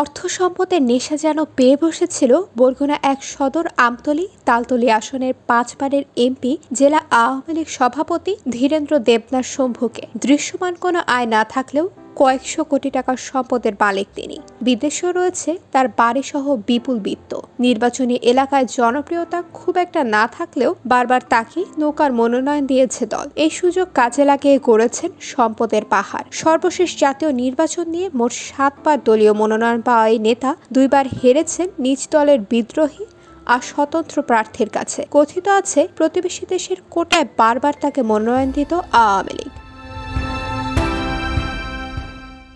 অর্থ সম্পদের নেশা যেন পেয়ে বসেছিল বরগুনা এক সদর আমতলি তালতলি আসনের পাঁচবারের এমপি, জেলা আওয়ামী লীগ সভাপতি ধীরেন্দ্র দেবনাথ শম্ভুকে। দৃশ্যমান কোনো আয় না থাকলেও কয়েকশো কোটি টাকার সম্পদের মালিক তিনি। বিদেশেও রয়েছে তার বাড়িসহ বিপুল বিত্ত। নির্বাচনী এলাকায় জনপ্রিয়তা খুব একটা না থাকলেও বারবার তাকে নৌকার মনোনয়ন দিয়েছে দল। এই সুযোগ কাজে লাগিয়ে গড়েছেন সম্পদের পাহাড়। সর্বশেষ জাতীয় নির্বাচন নিয়ে মোট সাতবার দলীয় মনোনয়ন পাওয়া এই নেতা দুইবার হেরেছেন নিজ দলের বিদ্রোহী আর স্বতন্ত্র প্রার্থীর কাছে। কথিত আছে, প্রতিবেশী দেশের কোটায় বারবার তাকে মনোনয়ন দিত আওয়ামী লীগ।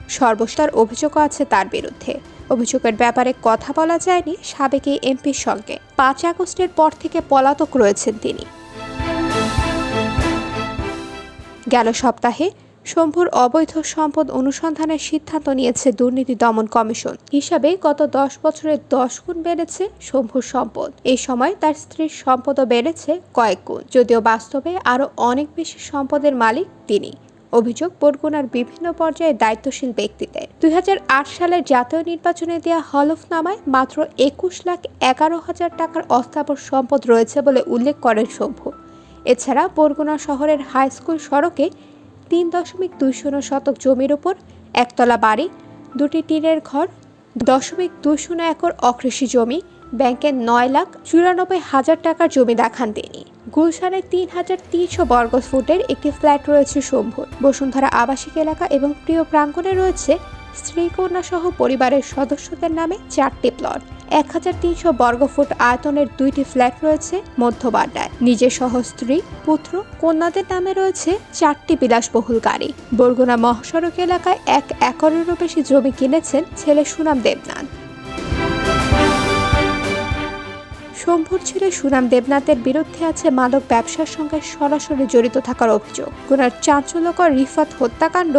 সর্বস্তার অভিযোগও আছে তার বিরুদ্ধে। অভিযোগের ব্যাপারে কথা বলা যায়নি সাবেক এই এমপির সঙ্গে। পাঁচ আগস্টের পর থেকে পলাতক রয়েছেন তিনি। গেল সপ্তাহে শম্ভুর অবৈধ সম্পদ অনুসন্ধানের সিদ্ধান্ত নিয়েছে দুর্নীতি দমন কমিশন। হিসাবে গত দশ বছরে দশ গুণ বেড়েছে শম্ভুর সম্পদ। এই সময় তার স্ত্রীর সম্পদও বেড়েছে কয়েক গুণ। যদিও বাস্তবে আরও অনেক বেশি সম্পদের মালিক তিনি। অভিযোগ, বরগুনার বিভিন্ন পর্যায়ে দায়িত্বশীল ব্যক্তিদের। দুই হাজার আট সালের জাতীয় নির্বাচনে দেওয়া হলফনামায় মাত্র একুশ লাখ এগারো হাজার টাকার অস্থাবর সম্পদ রয়েছে বলে উল্লেখ করেন শম্ভু এছাড়া বরগুনা শহরের হাই স্কুল সড়কে তিন দশমিক দুই শূন্য শতক জমির ওপর একতলা বাড়ি, দুটি টিনের ঘর, দশমিক দুই শূন্য একর অকৃষি জমি ব্যাংকের নয় লাখ চুরানব্বই হাজার টাকার জমি দেখান তিনি। গুলশানের তিন হাজার তিনশো বর্গ ফুটের একটি ফ্ল্যাট রয়েছে শম্ভুর। বসুন্ধরা আবাসিক এলাকা এবং প্রিয় প্রাঙ্গণে রয়েছে স্ত্রী কন্যা সহ পরিবারের সদস্যদের নামে চারটি প্লট। এক হাজার তিনশো বর্গফুট আয়তনের দুইটি ফ্ল্যাট রয়েছে মধ্যবাড্ডায়। নিজের সহ স্ত্রী, পুত্র, কন্যাদের নামে রয়েছে চারটি বিলাসবহুল গাড়ি। বরগুনা মহাসড়ক এলাকায় এক একরেরও বেশি জমি কিনেছেন ছেলে সুনাম দেবনাথ। শম্ভুর ছেলে সুনাম দেবনাথের বিরুদ্ধে আছে মাদক ব্যবসার সঙ্গে সরাসরি জড়িত থাকার অভিযোগ। গুনার চাঞ্চল্যকর রিফাত হত্যাকাণ্ড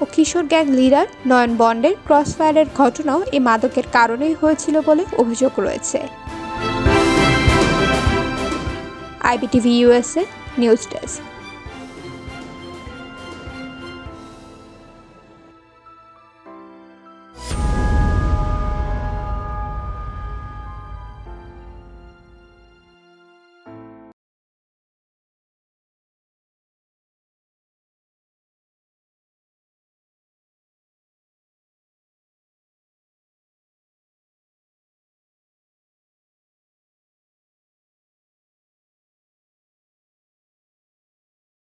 ও কিশোর গ্যাং লিডার নয়ন বন্ডের ক্রসফায়ারের ঘটনাও এই মাদকের কারণেই হয়েছিল বলে অভিযোগ রয়েছে। IBTV USA news desk.